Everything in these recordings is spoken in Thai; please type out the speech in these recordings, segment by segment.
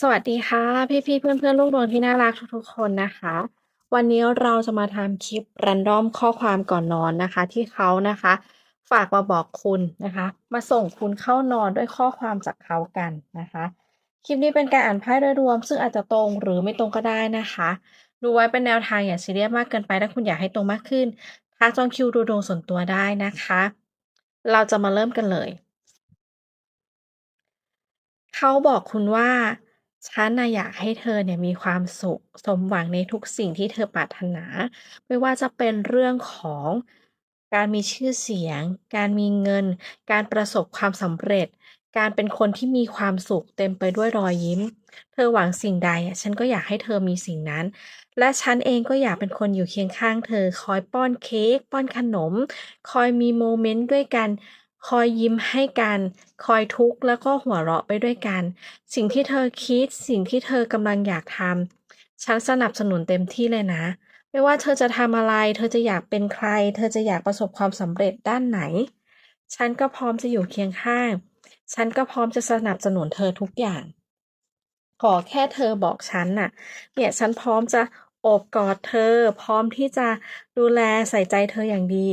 สวัสดีค่ะ พี่ๆเพื่อนๆลูกดวงที่น่ารักทุกๆ คนนะคะ วันนี้เราจะมาทำคลิป random ข้อความก่อนนอนนะคะ ที่เขานะคะ ฝากมาบอกคุณนะคะ มาส่งคุณเข้านอนด้วยข้อความจากเขากันนะคะ คลิปนี้เป็นการอ่านไพ่โดยรวม ซึ่งอาจจะตรงหรือไม่ตรงก็ได้นะคะดูไว้เป็นแนวทางอย่าซีเรียสมากเกินไปถ้าคุณอยากให้ตรงมากขึ้นทักจองคิวดูดวงส่วนตัวได้นะคะ เราจะมาเริ่มกันเลย เขาบอกคุณว่า ฉันน่ะอยากให้เธอเนี่ยมีความสุข สมหวังในทุกสิ่งที่เธอปรารถนา ไม่ว่าจะเป็นเรื่องของการมีชื่อเสียง การมีเงิน การประสบความสำเร็จ การเป็นคนที่มีความสุขเต็มไปด้วยรอยยิ้ม เธอหวังสิ่งใดอะฉันก็อยากให้เธอมีสิ่งนั้น และฉันเองก็อยากเป็นคนอยู่เคียงข้างเธอ คอยป้อนเค้ก ป้อนขนม คอยมีโมเมนต์ด้วยกัน คอยยิ้มให้กัน คอยทุกข์แล้วก็หัวเราะไปด้วยกัน สิ่งที่เธอคิด สิ่งที่เธอกำลังอยากทำฉันสนับสนุนเต็มที่เลยนะ ไม่ว่าเธอจะทำอะไร เธอจะอยากเป็นใคร เธอจะอยากประสบความสำเร็จด้านไหน ฉันก็พร้อมจะอยู่เคียงข้าง ฉันก็พร้อมจะสนับสนุนเธอทุกอย่าง ขอแค่เธอบอกฉันน่ะ เนี่ยฉันพร้อมจะ อบกอดเธอ พร้อมที่จะดูแลใส่ใจเธออย่างดี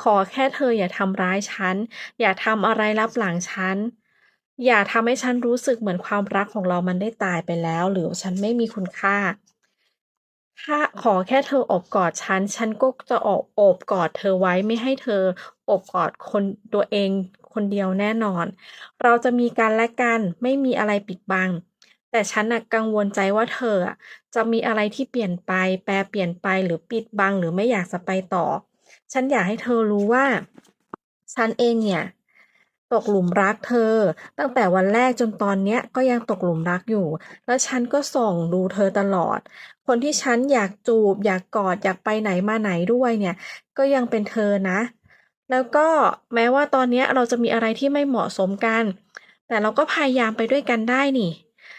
ขอแค่เธออย่าทำร้ายฉัน อย่าทำอะไรลับหลังฉัน อย่าทำให้ฉันรู้สึกเหมือนความรักของเรามันได้ตายไปแล้ว หรือฉันไม่มีคุณค่าถ้าขอแค่เธออบกอดฉัน ฉันก็จะอบอบกอดเธอไว้ไม่ให้เธออบกอดคนตัวเองคนเดียวแน่นอน เราจะมีกันและกันไม่มีอะไรปิดบัง แต่ฉันน่ะกังวลใจว่าเธอจะมีอะไรที่เปลี่ยนไป แปรเปลี่ยนไปหรือปิดบังหรือไม่อยากจะไปต่อ ฉันอยากให้เธอรู้ว่า ฉันเองเนี่ย ตกหลุมรักเธอ ตั้งแต่วันแรกจนตอนเนี้ยก็ยังตกหลุมรักอยู่ แล้วฉันก็ส่องดูเธอตลอด คนที่ฉันอยากจูบ อยากกอดอยากไปไหนมาไหนด้วยเนี่ย ก็ยังเป็นเธอนะ แล้วก็แม้ว่าตอนเนี้ยเราจะมีอะไรที่ไม่เหมาะสมกัน แต่เราก็พยายามไปด้วยกันได้นี่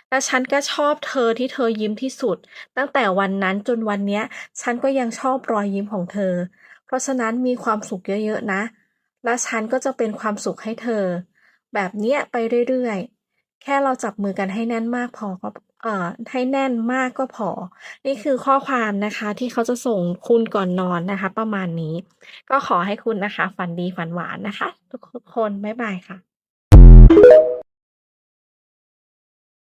และฉันก็ชอบเธอที่เธอยิ้มที่สุด ตั้งแต่วันนั้นจนวันนี้ฉันก็ยังชอบรอยยิ้มของเธอ เพราะฉะนั้นมีความสุขเยอะๆนะ และฉันก็จะเป็นความสุขให้เธอ แบบเนี้ยไปเรื่อยๆ แค่เราจับมือกันให้แน่นมากพอก็เอ่อให้แน่นมากก็พอ นี่คือข้อความนะคะที่เขาจะส่งคุณก่อนนอนนะคะ ประมาณนี้ ก็ขอให้คุณนะคะ ฝันดีฝันหวานนะคะ ทุกคน บ๊ายบายค่ะ